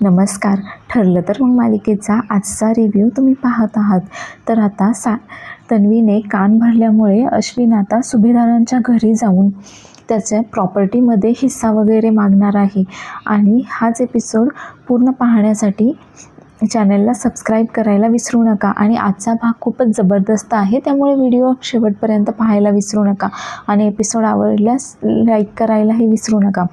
नमस्कार. ठरलं तर मग मालिकेचा आजचा रिव्ह्यू तुम्ही पाहत आहात. तर आता सा तन्वीने कान भरल्यामुळे अश्विन आता सुभेदारांच्या घरी जाऊन त्याच्या प्रॉपर्टीमध्ये हिस्सा वगैरे मागणार आहे. आणि हाच एपिसोड पूर्ण पाहण्यासाठी चॅनलला सबस्क्राईब करायला विसरू नका. आणि आजचा भाग खूपच जबरदस्त आहे त्यामुळे व्हिडिओ शेवटपर्यंत पाहायला विसरू नका. आणि एपिसोड आवडल्यास लाईक करायलाही विसरू नका.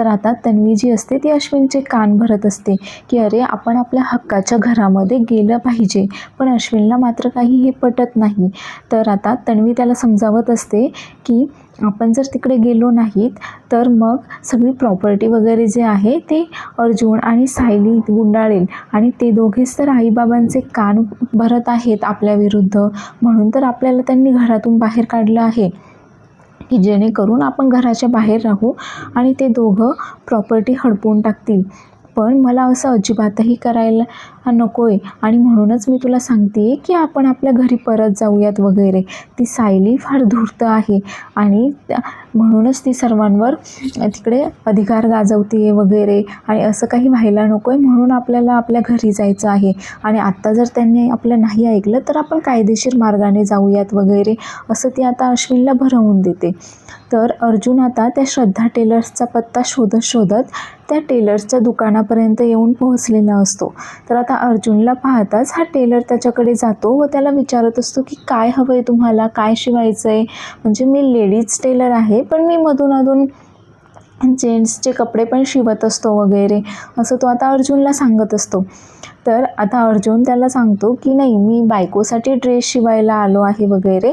तर आता तन्वी जी असते ती अश्विनचे कान भरत असते की अरे आपण आपल्या हक्काच्या घरामध्ये गेलं पाहिजे. पण अश्विनला मात्र काही हे पटत नाही. तर आता तन्वी त्याला समजावत असते की आपण जर तिकडे गेलो नाहीत तर मग सगळी प्रॉपर्टी वगैरे जे आहे ते अर्जुन आणि सायली गुंडाळेल आणि ते दोघेच तर आईबाबांचे कान भरत आहेत आपल्याविरुद्ध म्हणून तर आपल्याला त्यांनी घरातून बाहेर काढलं आहे. की जेणेकरून आपण घराच्या बाहेर राहू आणि ते दोघं प्रॉपर्टी हडपून टाकतील. पण मला असं अजिबातही करायला नको आहे आणि म्हणूनच मी तुला सांगते की आपण आपल्या घरी परत जाऊयात वगैरे. ती सायली फार धूर्त आहे आणि म्हणूनच ती सर्वांवर तिकडे अधिकार गाजवते वगैरे आणि असं काही व्हायला नको आहे म्हणून आपल्याला आपल्या घरी जायचं आहे. आणि आत्ता जर त्यांनी आपलं नाही ऐकलं तर आपण कायदेशीर मार्गाने जाऊयात वगैरे असं ती आता अश्विनला भरवून देते. तर अर्जुन आता त्या श्रद्धा टेलर्सचा पत्ता शोधत शोधत त्या टेलर्सच्या दुकानापर्यंत येऊन पोहोचलेला असतो. तर आता अर्जुनला पाहताच हा टेलर त्याच्याकडे जातो व त्याला विचारत असतो की काय हवं आहे तुम्हाला? काय शिवायचं आहे म्हणजे मी लेडीज टेलर आहे पण मी मधून अधून जेंट्सचे कपडे पण शिवत असतो वगैरे असं तो आता अर्जुनला सांगत असतो. तर आता अर्जुन त्याला सांगतो की नाही मी बायकोसाठी ड्रेस शिवायला आलो आहे वगैरे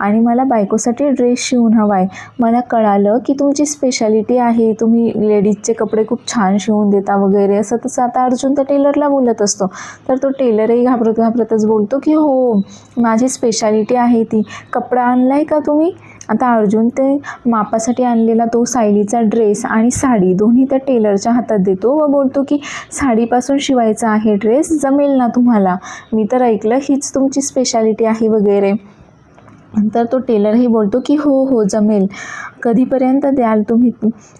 आणि मला बायकोसाठी ड्रेस शिवून हवा आहे मला कळालं की तुमची स्पेशालिटी आहे तुम्ही लेडीजचे कपडे खूप छान शिवून देता वगैरे असं तसं आता अर्जुन त्या टेलरला बोलत असतो. तर तो टेलरही घाबरत घाबरतच बोलतो की हो माझी स्पेशालिटी आहे ती. कपडा आणला आहे का तुम्ही? आता अर्जुन ते मापासाठी आणलेला तो सायलीचा ड्रेस आणि साडी दोन्ही त्या टेलरच्या हातात देतो. व बोलतो की साडीपासून शिवायचा आहे ड्रेस जमेल ना तुम्हाला? मी तर ऐकलं हीच तुमची स्पेशालिटी आहे वगैरे. तर तो टेलरही बोलतो की हो हो जमेल. कधीपर्यंत द्याल तुम्ही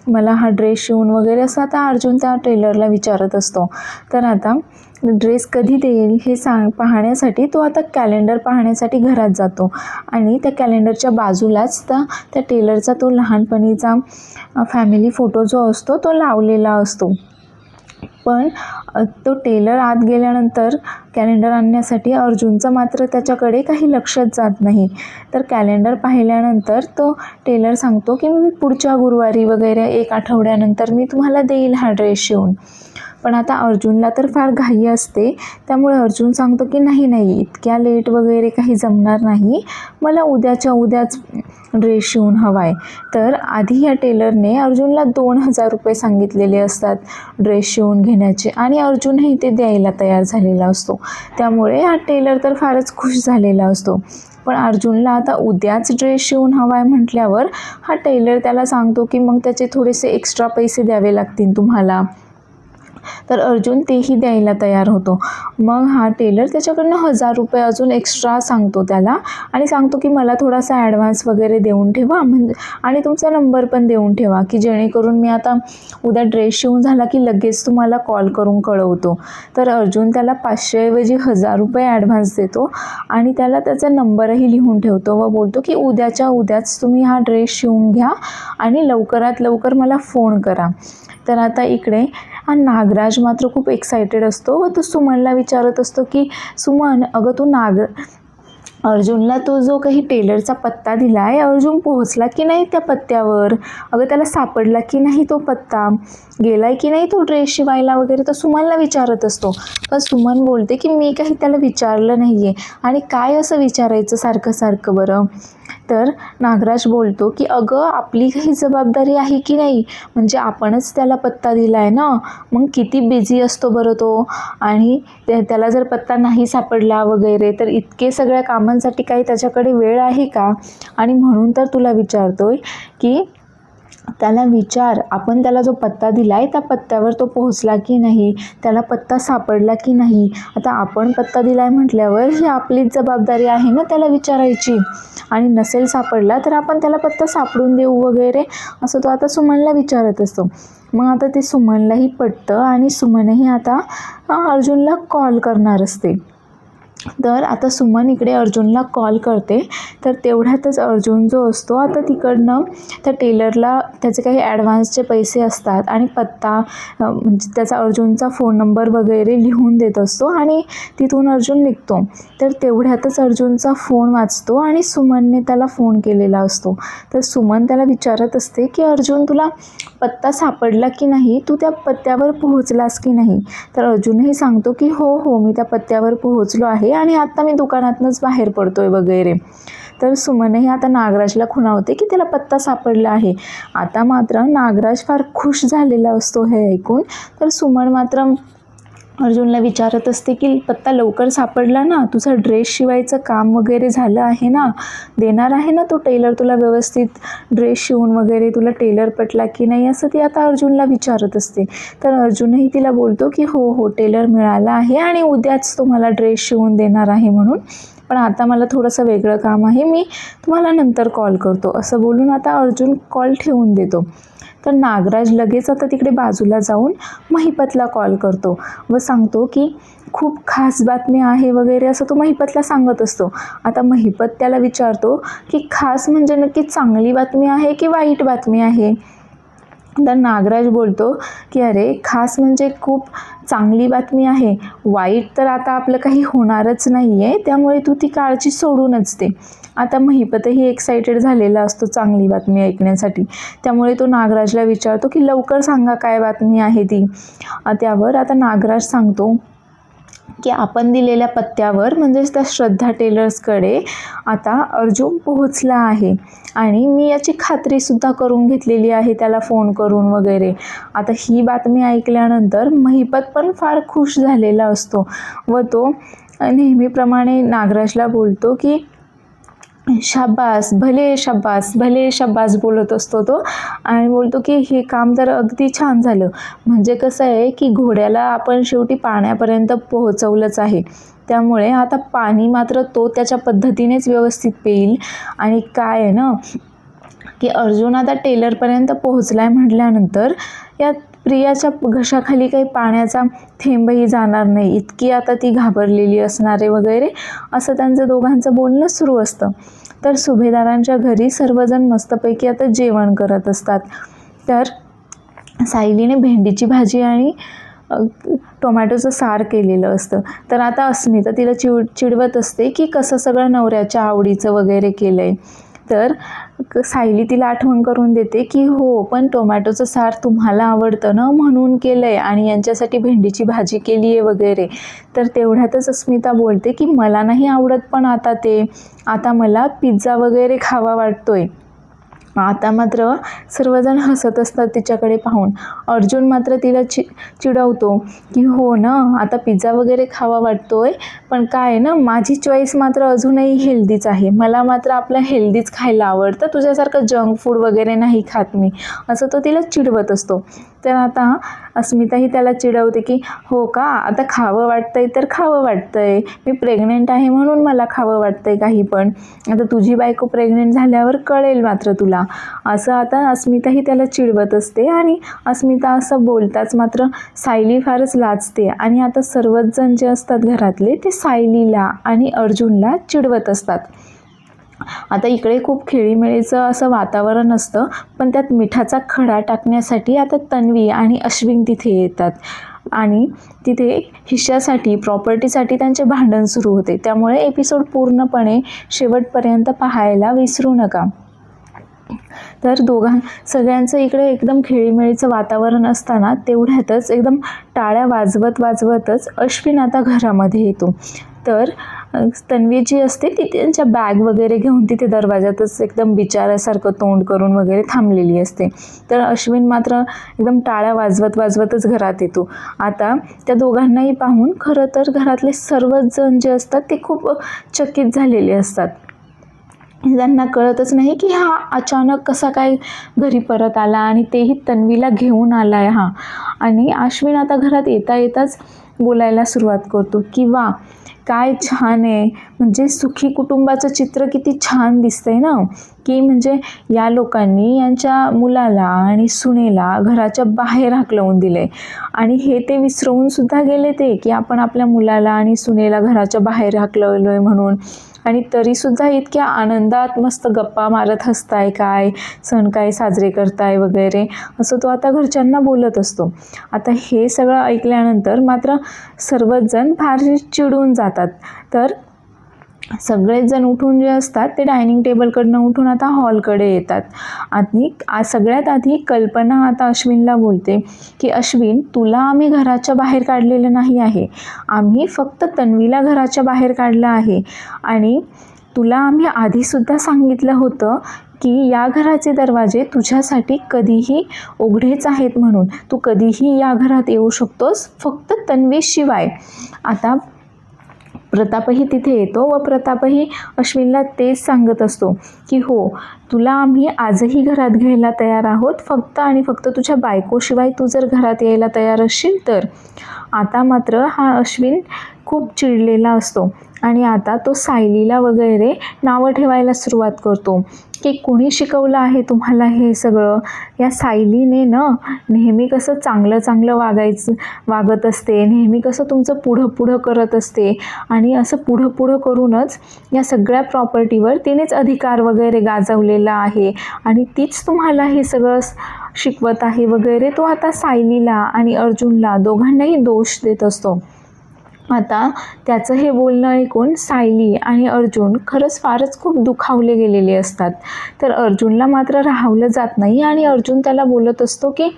मला हा ड्रेस शिवून? वगैरे असं आता अर्जुन त्या टेलरला विचारत असतो. तर आता ड्रेस कधी देईल हे सांग पाहण्यासाठी तो आता कॅलेंडर पाहण्यासाठी घरात जातो. आणि त्या कॅलेंडरच्या बाजूलाच त्या त्या टेलरचा तो लहानपणीचा फॅमिली फोटो जो असतो तो लावलेला असतो. पण तो टेलर आत गेल्यानंतर कॅलेंडर आणण्यासाठी अर्जुनचं मात्र त्याच्याकडे काही लक्षच जात नाही. तर कॅलेंडर पाहिल्यानंतर तो टेलर सांगतो की मी पुढच्या गुरुवारी वगैरे एक आठवड्यानंतर मी तुम्हाला देईल हा ड्रेस शिवून. पण आता अर्जुनला तर फार घाई असते. त्यामुळे अर्जुन सांगतो की नाही नाही इतक्या लेट वगैरे काही जमणार नाही. मला उद्याच्या उद्याच ड्रेस शिवून हवा आहे तर आधी या टेलरने अर्जुनला दोन हजार रुपये सांगितलेले असतात ड्रेस शिवून घेण्याचे आणि अर्जुनही ते द्यायला तयार झालेला असतो. त्यामुळे हा टेलर तर फारच खुश झालेला असतो. पण अर्जुनला आता उद्याच ड्रेस शिवून हवा आहे म्हटल्यावर हा टेलर त्याला सांगतो की मग त्याचे थोडेसे एक्स्ट्रा पैसे द्यावे लागतील तुम्हाला. तर अर्जुन तेही द्यायला तयार होतो. मग हा टेलर त्याच्याकडनं हजार रुपये अजून एक्स्ट्रा सांगतो त्याला आणि सांगतो की मला थोडासा ॲडव्हान्स वगैरे देऊन ठेवा. म्हणजे आणि तुमचा नंबर पण देऊन ठेवा की जेणेकरून मी आता उद्या ड्रेस शिवून झाला की लगेच तुम्हाला कॉल करून कळवतो. तर अर्जुन त्याला पाचशेऐवजी हजार रुपये ॲडव्हान्स देतो आणि त्याला त्याचा नंबरही लिहून ठेवतो व बोलतो की उद्याच्या उद्याच तुम्ही हा ड्रेस शिवून घ्या आणि लवकरात लवकर मला फोन करा. तर आता इकडे आणि नागराज मात्र खूप एक्सायटेड असतो व तो सुमनला विचारत असतो की सुमन अगं तू नाग अर्जुनला तो जो काही टेलरचा पत्ता दिला आहे अर्जुन पोहोचला की नाही त्या पत्त्यावर? अगं त्याला सापडला की नाही तो पत्ता? गेला आहे की नाही तो ड्रेस शिवायला वगैरे? तर सुमनला विचारत असतो. पण सुमन बोलते की मी काही त्याला विचारलं नाही आहे आणि काय असं विचारायचं सारखं सारखं बरं? तर नागराज बोलतो की अगं आपली काही जबाबदारी आहे की नाही? म्हणजे आपणच त्याला पत्ता दिला आहे ना? मग किती बिझी असतो बरं तो? आणि त्या- त्याला जर पत्ता नाही सापडला वगैरे तर इतके सगळ्या कामांसाठी काही त्याच्याकडे वेळ आहे का? आणि म्हणून तर तुला विचारतोय की त्याला विचार आपण त्याला जो पत्ता दिला आहे त्या पत्त्यावर तो पोहोचला की नाही? त्याला पत्ता सापडला की नाही? आता आपण पत्ता दिला आहे म्हटल्यावर ही आपलीच जबाबदारी आहे ना त्याला विचारायची. आणि नसेल सापडला तर आपण त्याला पत्ता सापडून देऊ वगैरे असं तो आता सुमनला विचारत असतो. मग आता ते सुमनलाही पटतं आणि सुमनही आता अर्जुनला कॉल करणार असते. तर आता सुमन इकडे अर्जुनला कॉल करते. तर तेवढ्यातच अर्जुन जो असतो आता तिकडनं त्या टेलरला त्याचे काही ॲडव्हान्सचे पैसे असतात आणि पत्ता म्हणजे त्याचा अर्जुनचा फोन नंबर वगैरे लिहून देत असतो आणि तिथून अर्जुन निघतो. तर तेवढ्यातच अर्जुनचा फोन वाचतो आणि सुमनने त्याला फोन केलेला असतो. तर सुमन त्याला विचारत असते की अर्जुन तुला पत्ता सापडला की नाही? तू त्या पत्त्यावर पोहोचलास की नाही? तर अर्जुनही सांगतो की हो हो मी त्या पत्त्यावर पोहोचलो आहे आणि आत्ता मी दुकानातनंच बाहेर पडतोय वगैरे. तर सुमनही आता नागराजला खुणावते की त्याला पत्ता सापडला आहे. आता मात्र नागराज फार खुश झालेला असतो हे ऐकून. तर सुमन मात्र अर्जुनला विचारत असते की पत्ता लवकर सापडला ना? तुझा ड्रेस शिवायचं काम वगैरे झालं आहे ना? देणार आहे ना तो टेलर तुला व्यवस्थित ड्रेस शिवून वगैरे? तुला टेलर पटला की नाही? असं ती आता अर्जुनला विचारत असते. तर अर्जुनही तिला बोलतो की हो हो टेलर मिळाला आहे आणि उद्याच तो मला ड्रेस शिवून देणार आहे म्हणून. पण आता मला थोडंसं वेगळं काम आहे. मी तुम्हाला नंतर कॉल करतो. असं बोलून आता अर्जुन कॉल ठेवून देतो. तर नागराज लगेच आता तिकडे बाजूला जाऊन महिपतला कॉल करतो व सांगतो की खूप खास बातमी आहे वगैरे असं तो महिपतला सांगत असतो. आता महिपत त्याला विचारतो की खास म्हणजे नक्की चांगली बातमी आहे की वाईट बातमी आहे? तर नागराज बोलतो की अरे खास म्हणजे खूप चांगली बातमी आहे. वाईट तर आता आपलं काही होणारच नाही आहे त्यामुळे तू ती काळजी सोडूनच दे. आता महिपतही एक्सायटेड झालेला असतो चांगली बातमी ऐकण्यासाठी. त्यामुळे तो नागराजला विचारतो की लवकर सांगा काय बातमी आहे ती? त्यावर आता नागराज सांगतो की आपण दिलेल्या पत्त्यावर म्हणजेच त्या श्रद्धा टेलर्सकडे आता अर्जुन पोहोचला आहे आणि मी याची खात्रीसुद्धा करून घेतलेली आहे त्याला फोन करून वगैरे. आता ही बातमी ऐकल्यानंतर महिपत पण फार खुश झालेला असतो व तो नेहमीप्रमाणे नागराजला बोलतो की शाबास भले शाबास भले शाबास बोलत असतो तो. आणि बोलतो की हे काम तर अगदी छान झालं. म्हणजे कसं आहे की घोड्याला आपण शेवटी पाण्यापर्यंत पोहोचवलंच आहे. त्यामुळे आता पाणी मात्र तो त्याच्या पद्धतीनेच व्यवस्थित पेईल. आणि काय आहे ना की अर्जुन आता टेलरपर्यंत पोहोचला आहे म्हटल्यानंतर या प्रियाच्या घशाखाली काही पाण्याचा थेंबही जाणार नाही. इतकी आता ती घाबरलेली असणारे वगैरे असं त्यांचं दोघांचं बोलणं सुरू असतं. तर सुभेदारांच्या घरी सर्वजण मस्तपैकी आता जेवण करत असतात. तर सायलीने भेंडीची भाजी आणि टोमॅटोचं सार केलेलं असतं. तर आता अस्मिता तिला चिड चिडवत असते की कसं सगळं नवऱ्याच्या आवडीचं वगैरे केलं आहे तर सायली तिला आठवण करून देते की हो पण टोमॅटोचं सार तुम्हाला आवडतं ना म्हणून केलं आहे आणि यांच्यासाठी भेंडीची भाजी केली आहे वगैरे. तर तेवढ्यातच अस्मिता बोलते की मला नाही आवडत पण आता ते. आता मला पिझ्झा वगैरे खावा वाटतोय. आता मात्र सर्वजण हसत असतात तिच्याकडे पाहून. अर्जुन मात्र तिला चि चिडवतो की हो ना आता पिझ्झा वगैरे खावा वाटतोय पण काय आहे ना माझी चॉईस मात्र अजूनही हेल्दीच आहे. मला मात्र आपलं हेल्दीच खायला आवडतं. तुझ्यासारखं जंक फूड वगैरे नाही खात मी. असं तो तिला चिडवत असतो. तर आता अस्मिताही त्याला चिडवते की हो का? आता खावं वाटतंय तर खावं वाटतंय. मी प्रेग्नेंट आहे म्हणून मला खावं वाटतंय काही पण. आता तुझी बायको प्रेग्नेंट झाल्यावर कळेल मात्र तुला. असं आता अस्मिताही त्याला चिडवत असते आणि अस्मिता असं बोलताच मात्र सायली फारच लाजते आणि आता सर्वच जण जे असतात घरातले ते सायलीला आणि अर्जुनला चिडवत असतात. आता इकडे खूप खेळीमेळीचं असं वातावरण असतं पण त्यात मिठाचा खडा टाकण्यासाठी आता तन्वी आणि अश्विन तिथे येतात. आणि तिथे हिश्श्यासाठी प्रॉपर्टीसाठी त्यांचे भांडण सुरू होते. त्यामुळे एपिसोड पूर्णपणे शेवटपर्यंत पाहायला विसरू नका. तर दोघां सगळ्यांचं इकडे एकदम खेळीमेळीचं वातावरण असताना तेवढ्यातच एकदम टाळ्या वाजवत वाजवतच अश्विन आता घरामध्ये येतो. तर तन्वी जी असते ती त्यांच्या बॅग वगैरे घेऊन तिथे दरवाजातच एकदम बिचारासारखं तोंड करून वगैरे थांबलेली असते. तर अश्विन मात्र एकदम टाळ्या वाजवत वाजवतच घरात येतो. आता त्या दोघांनाही पाहून खरं तर घरातले सर्वच जण जे असतात ते खूप चकित झालेले असतात. त्यांना कळतच नाही की हा अचानक कसा काय घरी परत आला आणि तेही तन्वीला घेऊन आला आहे हा. आणि अश्विन आता घरात येता येताच बोलायला सुरुवात करतो. किंवा काय छान आहे. म्हणजे सुखी कुटुंबाचं चित्र किती छान दिसतंय ना. की म्हणजे या लोकांनी यांच्या मुलाला आणि सुनेला घराच्या बाहेर हाकलवून दिले आणि हे ते विसरवून सुद्धा गेले ते की आपण आपल्या मुलाला आणि सुनेला घराच्या बाहेर हाकलवलो आहे म्हणून. आणि तरीसुद्धा इतक्या आनंदात मस्त गप्पा मारत हसताय काय सण काय साजरे करताय वगैरे असं तो आता घरच्यांना बोलत असतो. आता हे सगळं ऐकल्यानंतर मात्र सर्वच जण फार चिडून जातात. तर सगळेच जण उठून जे असतात ते डायनिंग टेबलकडनं उठून आता हॉलकडे येतात. आणि सगळ्यात आधी कल्पना आता अश्विनला बोलते की अश्विन तुला आम्ही घराच्या बाहेर काढलेलं नाही आहे. आम्ही फक्त तन्वीला घराच्या बाहेर काढलं आहे. आणि तुला आम्ही आधीसुद्धा सांगितलं होतं की या घराचे दरवाजे तुझ्यासाठी कधीही उघडेच आहेत म्हणून. तू कधीही या घरात येऊ शकतोस फक्त तन्वीशिवाय. आता प्रतापही तिथे येतो व प्रतापही अश्विनला तेच सांगत असतो की हो तुला आम्ही आजही घरात घ्यायला तयार आहोत. फक्त आणि फक्त तुझ्या बायकोशिवाय तू जर घरात यायला तयार असशील तर. आता मात्र हा अश्विन खूप चिडलेला असतो. आणि आता तो सायलीला वगैरे नावं ठेवायला सुरुवात करतो. की कुणी शिकवलं आहे तुम्हाला हे सगळं? या सायलीने ना नेहमी कसं चांगलं चांगलं वागायचं वागत असते. नेहमी कसं तुमचं पुढं पुढं करत असते. आणि असं पुढं पुढं करूनच या सगळ्या प्रॉपर्टीवर तिनेच अधिकार वगैरे गाजवलेला आहे. आणि तीच तुम्हाला हे सगळं शिकवत आहे वगैरे तो आता सायलीला आणि अर्जुनला दोघांनाही दोष देत असतो. आता त्याचं हे बोलणं ऐकून सायली आणि अर्जुन खरंच फारच खूप दुखावले गेलेले असतात. तर अर्जुनला मात्र राहावलं जात नाही आणि अर्जुन त्याला बोलत असतो की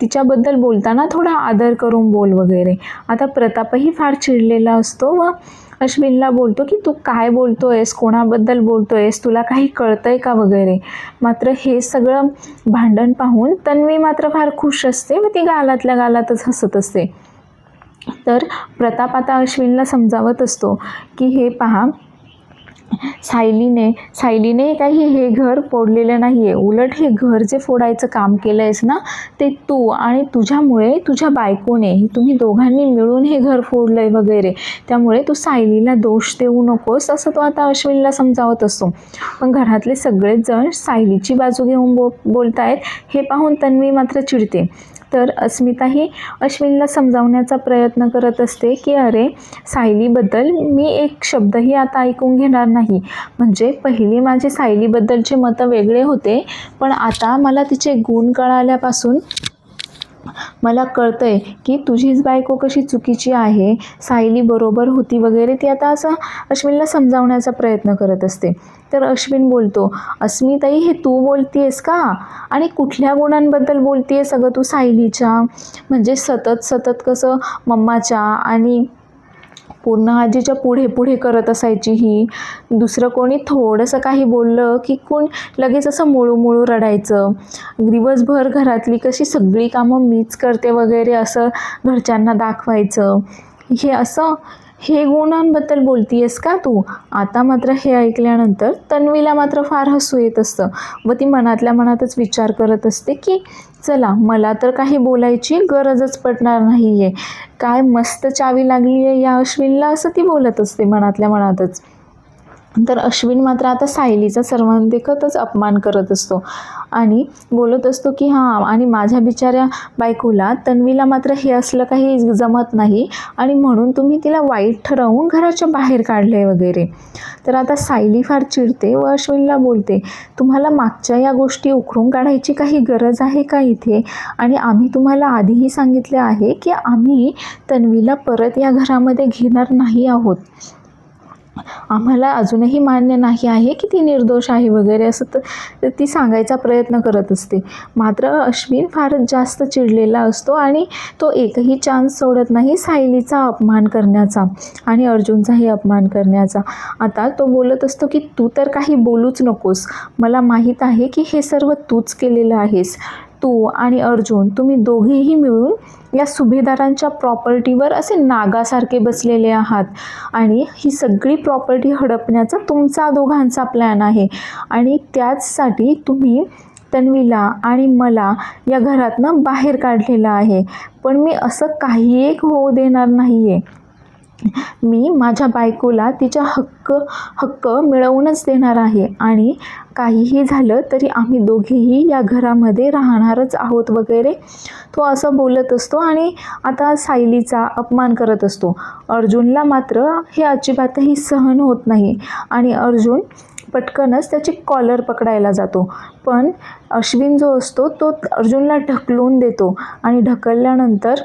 तिच्याबद्दल बोलताना थोडा आदर करून बोल वगैरे. आता प्रतापही फार चिडलेला असतो व अश्विनला बोलतो की तू काय बोलतो आहेस कोणाबद्दल बोलतो आहेस तुला काही कळतं आहे का वगैरे? मात्र हे सगळं भांडण पाहून तन्वी मात्र फार खुश असते व ती गालातल्या गालातच हसत असते. तर प्रताप आता अश्विनला समजावत असतो की हे पहा सायलीने सायलीने काही हे घर फोडलेलं नाही आहे उलट हे घर जे फोडायचं काम केलं आहेस ना ते तू आणि तुझ्यामुळे तुझ्या बायकोने तुम्ही दोघांनी मिळून हे घर फोडलं आहे वगैरे. त्यामुळे तू सायलीला दोष देऊ नकोस असं तो आता अश्विनला समजावत असतो. पण घरातले सगळेच जण सायलीची बाजू घेऊन बो बोलतायत. हे पाहून तन्वी मात्र चिडते. तर अस्मिताही अश्विनला समजावण्याचा प्रयत्न करत असते की अरे सायलीबद्दल मी एक शब्दही आता ऐकून घेणार नाही. म्हणजे पहिली माझे सायलीबद्दलचे मतं वेगळे होते पण आता मला तिचे गुण कळाल्यापासून मला कळतंय की तुझीच बायको कशी चुकीची आहे सायली बरोबर होती वगैरे ती आता असं अश्विनला समजावण्याचा प्रयत्न करत असते. तर अश्विन बोलतो अस्मिताई हे तू बोलतीयस का? आणि कुठल्या गुणांबद्दल बोलतीयस अगं तू सायलीच्या? म्हणजे सतत सतत कसं मम्माच्या आणि पूर्ण आजीच्या पुढे पुढे करत असायची ही. दुसरं कोणी थोडंसं काही बोललं की कोण लगेच असं मुळू मुळू रडायचं. दिवसभर घरातली कशी सगळी कामं मीच करते वगैरे असं घरच्यांना दाखवायचं. हे असं हे गुणांबद्दल बोलतीयस का तू? आता मात्र हे ऐकल्यानंतर तन्वीला मात्र फार हसू येत असतं व ती मनातल्या मनातच विचार करत असते की चला मला तर काही बोलायची गरजच पडणार नाही आहे काय मस्त चावी लागली आहे या अश्विनला असं ती बोलत असते मनातल्या मनातच. तर अश्विन मात्र आता सायलीचा सर्वांदेखतच अपमान करत असतो. आणि बोलत असतो की हां आणि माझ्या बिचाऱ्या बायकोला तन्वीला मात्र हे असलं काही जमत नाही आणि म्हणून तुम्ही तिला वाईट ठरवून घराच्या बाहेर काढले वगैरे. तर आता सायली फार चिडते व अश्विनला बोलते तुम्हाला मागच्या या गोष्टी उखरून काढायची काही गरज आहे का इथे? आणि आम्ही तुम्हाला आधीही सांगितले आहे की आम्ही तन्वीला परत या घरामध्ये घेणार नाही आहोत. आम्हाला अजूनही मान्य नाही आहे की ती निर्दोष आहे वगैरे असं तर ती सांगायचा प्रयत्न करत असते. मात्र अश्विन फारच जास्त चिडलेला असतो आणि तो एकही चान्स सोडत नाही सायलीचा अपमान करण्याचा आणि अर्जुनचाही अपमान करण्याचा. आता तो बोलत असतो की तू तर काही बोलूच नकोस. मला माहीत आहे की हे सर्व तूच केलेलं आहेस. तू आणि अर्जुन तुम्ही दोघेही मिळून या सुभेदारांच्या प्रॉपर्टीवर असे नागासारखे बसलेले आहात. आणि ही सगळी प्रॉपर्टी हडपण्याचा तुमचा दोघांचा प्लॅन आहे. आणि त्याचसाठी तुम्ही तन्वीला आणि मला या घरातनं बाहेर काढलेलं आहे. पण मी असं काही एक होऊ देणार नाही आहे मी माझ्या बायकोला तिच्या हक्क हक्क मिळवूनच देणार आहे. आणि काहीही झालं तरी आम्ही दोघेही या घरामध्ये राहणारच आहोत वगैरे तो असं बोलत असतो आणि आता सायलीचा अपमान करत असतो. अर्जुनला मात्र हे अजिबातही सहन होत नाही आणि अर्जुन पटकनच त्याची कॉलर पकडायला जातो. पण अश्विन जो असतो तो अर्जुनला ढकलून देतो आणि ढकलल्यानंतर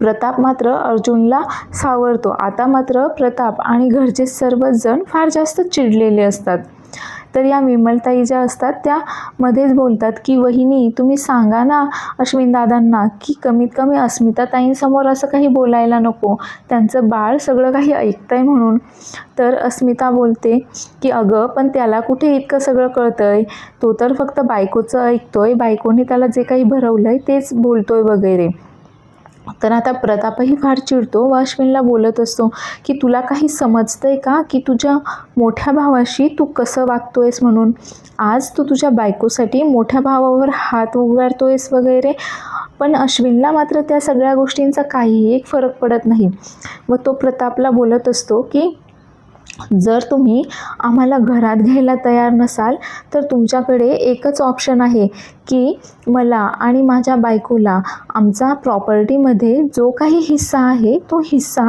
प्रताप मात्र अर्जुनला सावरतो. आता मात्र प्रताप आणि घरचे सर्वच जण फार जास्त चिडलेले असतात. तर या विमलताई ज्या असतात त्या मध्येच बोलतात की वहिनी तुम्ही सांगा ना अश्विन दादांना की कमीत कमी अस्मिताताईंसमोर असं काही बोलायला नको. त्यांचं बाळ सगळं काही ऐकतंय म्हणून. तर अस्मिता बोलते की अगं पण त्याला कुठे इतकं सगळं कळतंय? तो तर फक्त बायकोचं ऐकतोय. बायकोने त्याला जे काही भरवलं आहे तेच बोलतोय वगैरे. तर आता प्रतापही फार चिडतो. व अश्विनला बोलत असतो की तुला काही समजतंय का की तुझ्या मोठ्या भावाशी तू कसं वागतोयस म्हणून? आज तू तुझ्या बायकोसाठी मोठ्या भावावर हात उगारतोयस वगैरे. पण अश्विनला मात्र त्या सगळ्या गोष्टींचा काहीही एक फरक पडत नाही. व तो प्रतापला बोलत असतो की जर तुम्ही आम्हाला घरात घ्यायला तयार नसाल तर तुमच्याकडे एकच ऑप्शन आहे की मला आणि माझ्या बायकोला आमचा प्रॉपर्टीमध्ये जो काही हिस्सा आहे तो हिस्सा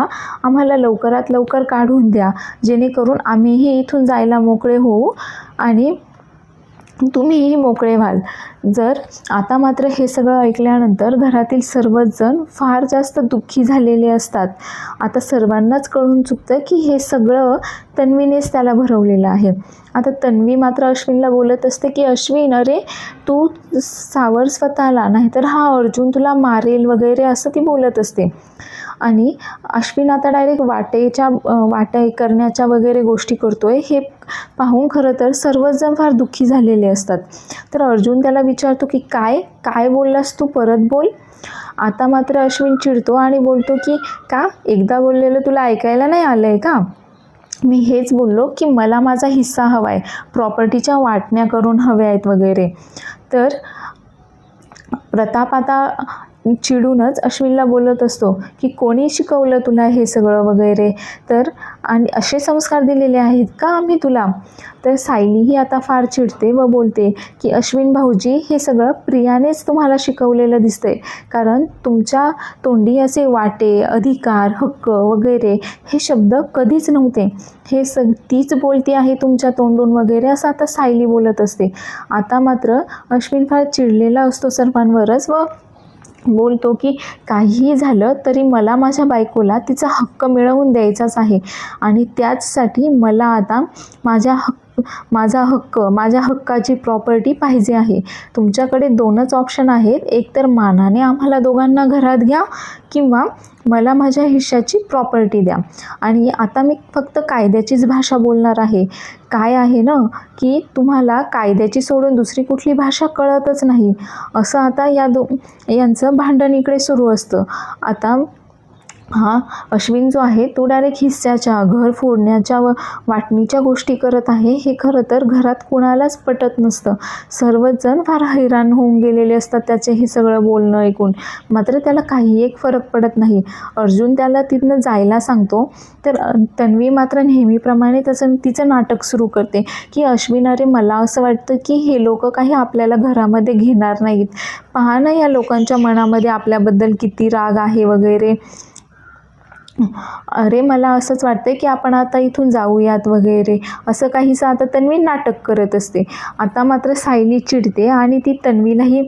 आम्हाला लवकरात लवकर काढून द्या. जेणेकरून आम्हीही इथून जायला मोकळे होऊ आणि तुम्हीही मोकळे व्हाल. जर आता मात्र हे सगळं ऐकल्यानंतर घरातील सर्वजण फार जास्त दुःखी झालेले असतात. आता सर्वांनाच कळून चुकतं की हे सगळं तन्वीनेच त्याला भरवलेलं आहे. आता तन्वी मात्र अश्विनला बोलत असते की अश्विन अरे तू सावर स्वतःला नाहीतर हा अर्जुन तुला मारेल वगैरे असं ती बोलत असते. आणि अश्विन आता डायरेक्ट वाटेच्या वाटे करण्याच्या वगैरे गोष्टी करतो आहे हे पाहून खरं तर सर्वजण फार दुःखी झालेले असतात. तर अर्जुन त्याला विचारतो की काय? काय बोललास तू? परत बोल. आता मात्र अश्विन चिडतो आणि बोलतो की का? एकदा बोललेलं तुला ऐकायला नाही आलं आहे का? मी हेच बोललो की मला माझा हिस्सा हवा आहे प्रॉपर्टीच्या वाटण्या करून हव्या आहेत वगैरे. तर प्रताप आता चिडूनच अश्विनला बोलत असतो की कोणी शिकवलं तुला हे सगळं वगैरे? तर आणि असे संस्कार दिलेले आहेत का आम्ही तुला? तर सायलीही आता फार चिडते व बोलते की अश्विन भाऊजी हे सगळं प्रियानेच तुम्हाला शिकवलेलं दिसतंय. कारण तुमच्या तोंडी असे वाटे अधिकार हक्क वगैरे हे शब्द कधीच नव्हते. हे सग तीच बोलती आहे तुमच्या तोंडून वगैरे असं आता सायली बोलत असते. आता मात्र अश्विन फार चिडलेला असतो सर्वांवरच व बोलतो की काहीही झालं तरी मला माझ्या बायकोला तिचा हक्क मिळवून द्यायचाच आहे. आणि त्याचसाठी मला आता माझ्या हक्क माझा हक्क माझ्या हक्काची प्रॉपर्टी पाहिजे आहे. तुमच्याकडे दोनच ऑप्शन आहेत. एक तर मानाने आम्हाला दोघांना घरात घ्या किंवा मला माझ्या हिश्श्याची प्रॉपर्टी द्या. आणि आता मी फक्त कायद्याचीच भाषा बोलणार आहे. काय आहे ना की तुम्हाला कायद्याची सोडून दुसरी कुठली भाषा कळतच नाही. असं आता या दो यांचं भांडण इकडे सुरू असतं. आता हा अश्विन जो आहे तो डायरेक्ट हिस्स्याच्या घर फोडण्याच्या व वाटणीच्या गोष्टी करत आहे. हे खरं तर घरात कुणालाच पटत नसतं. सर्वच जण फार हैराण होऊन गेलेले असतात त्याचे हे सगळं बोलणं ऐकून. मात्र त्याला काही एक फरक पडत नाही. अर्जुन त्याला तिथनं जायला सांगतो. तर तन्वी मात्र नेहमीप्रमाणे त्याचं तिचं नाटक सुरू करते की अश्विन अरे मला असं वाटतं की हे लोक काही आपल्याला घरामध्ये घेणार नाहीत. पहा ना या लोकांच्या मनामध्ये आपल्याबद्दल किती राग आहे वगैरे. अरे मला असंच वाटतं की आपण आता इथून जाऊयात वगैरे. असं काहीसं आता तन्वी नाटक करत असते. आता मात्र सायली चिडते आणि ती तन्वीलाही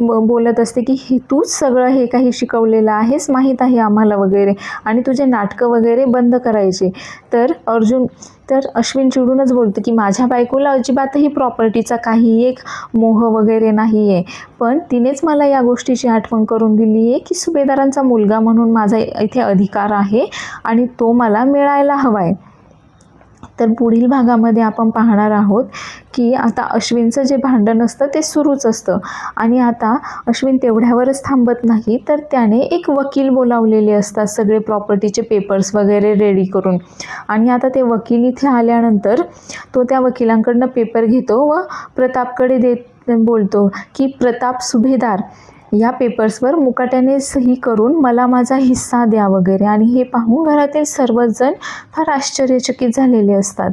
ब बोलत असते की हे तूच सगळं हे काही शिकवलेलं आहेस? माहीत आहे आम्हाला वगैरे. आणि तुझे नाटकं वगैरे बंद करायचे. तर अर्जुन तर अश्विन चिडूनच बोलतो की माझ्या बायकोला अजिबातही प्रॉपर्टीचा काही एक मोह वगैरे नाही आहे पण तिनेच मला या गोष्टीची आठवण करून दिली आहे की सुभेदारांचा मुलगा म्हणून माझा इथे अधिकार आहे आणि तो मला मिळायला हवा आहे तर पुढील भागामध्ये आपण पाहणार आहोत की आता अश्विनचं जे भांडण असतं ते सुरूच असतं. आणि आता अश्विन तेवढ्यावरच थांबत नाही तर त्याने एक वकील बोलावलेले असतात सगळे प्रॉपर्टीचे पेपर्स वगैरे रेडी करून. आणि आता ते वकील इथे आल्यानंतर तो त्या वकिलांकडनं पेपर घेतो व प्रतापकडे देत बोलतो की प्रताप सुभेदार या पेपर्सवर मुकाट्याने सही करून मला माझा हिस्सा द्या वगैरे. आणि हे पाहून घरातील सर्वच जण फार आश्चर्यचकित झालेले असतात.